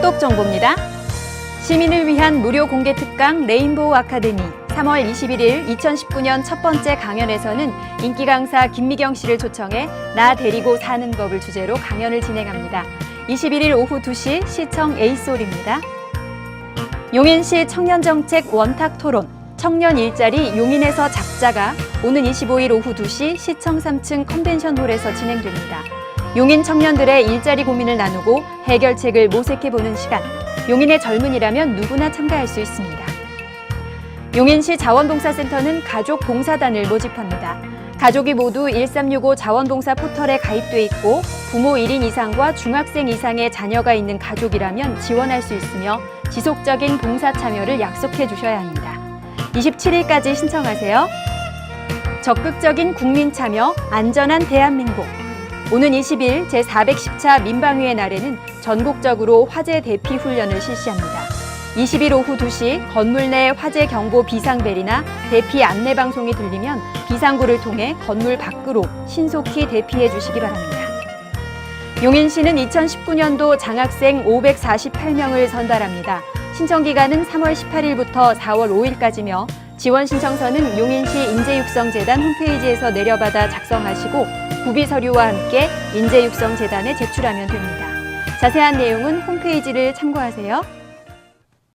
똑똑 정보입니다. 시민을 위한 무료 공개 특강 레인보우 아카데미 3월 21일 2019년 첫 번째 강연에서는 인기 강사 김미경 씨를 초청해 나 데리고 사는 법을 주제로 강연을 진행합니다. 21일 오후 2시 시청 에이솔입니다. 용인시 청년정책 원탁 토론 청년 일자리 용인에서 잡자가 오는 25일 오후 2시 시청 3층 컨벤션홀에서 진행됩니다. 용인 청년들의 일자리 고민을 나누고 해결책을 모색해보는 시간. 용인의 젊은이라면 누구나 참가할 수 있습니다. 용인시 자원봉사센터는 가족 봉사단을 모집합니다. 가족이 모두 1365 자원봉사 포털에 가입돼 있고 부모 1인 이상과 중학생 이상의 자녀가 있는 가족이라면 지원할 수 있으며 지속적인 봉사 참여를 약속해 주셔야 합니다. 27일까지 신청하세요. 적극적인 국민 참여, 안전한 대한민국. 오는 20일 제410차 민방위의 날에는 전국적으로 화재 대피 훈련을 실시합니다. 20일 오후 2시 건물 내 화재 경보 비상벨이나 대피 안내 방송이 들리면 비상구를 통해 건물 밖으로 신속히 대피해 주시기 바랍니다. 용인시는 2019년도 장학생 548명을 선발합니다. 신청 기간은 3월 18일부터 4월 5일까지며 지원 신청서는 용인시 인재육성재단 홈페이지에서 내려받아 작성하시고 구비 서류와 함께 인재육성재단에 제출하면 됩니다. 자세한 내용은 홈페이지를 참고하세요.